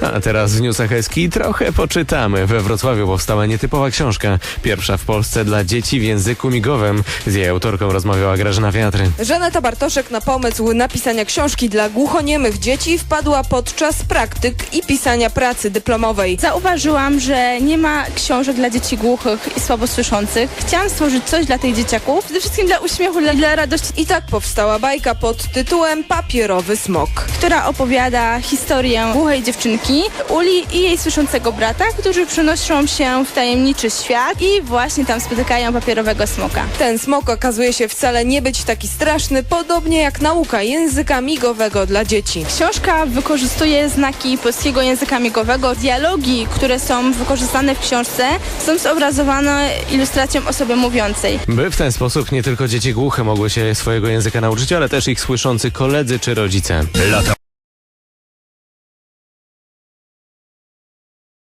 A teraz w newsach Eski trochę poczytamy. We Wrocławiu powstała nietypowa książka. Pierwsza w Polsce dla dzieci w języku migowym. Z jej autorką rozmawiała Grażyna Wiatry. Żaneta Bartoszek na pomysł napisania książki dla głuchoniemych dzieci wpadła podczas praktyk i pisania pracy dyplomowej. Zauważyłam, że nie ma książek dla dzieci głuchych i słabosłyszących. Chciałam stworzyć coś dla tych dzieciaków, przede wszystkim dla uśmiechu, dla, dla radości, I tak powstała bajka pod tytułem Papierowy Smok. która opowiada historię głuchej dziewczynki, Uli i jej słyszącego brata, którzy przenoszą się w tajemniczy świat i właśnie tam spotykają papierowego smoka. Ten smok okazuje się wcale nie być taki straszny, podobnie jak nauka języka migowego dla dzieci. Książka wykorzystuje znaki polskiego języka migowego. Dialogi, które są wykorzystane w książce, są zobrazowane ilustracją osoby mówiącej. By w ten sposób nie tylko dzieci głuche mogły się swojego języka nauczyć, ale też ich słyszący koledzy czy rodzice. Lata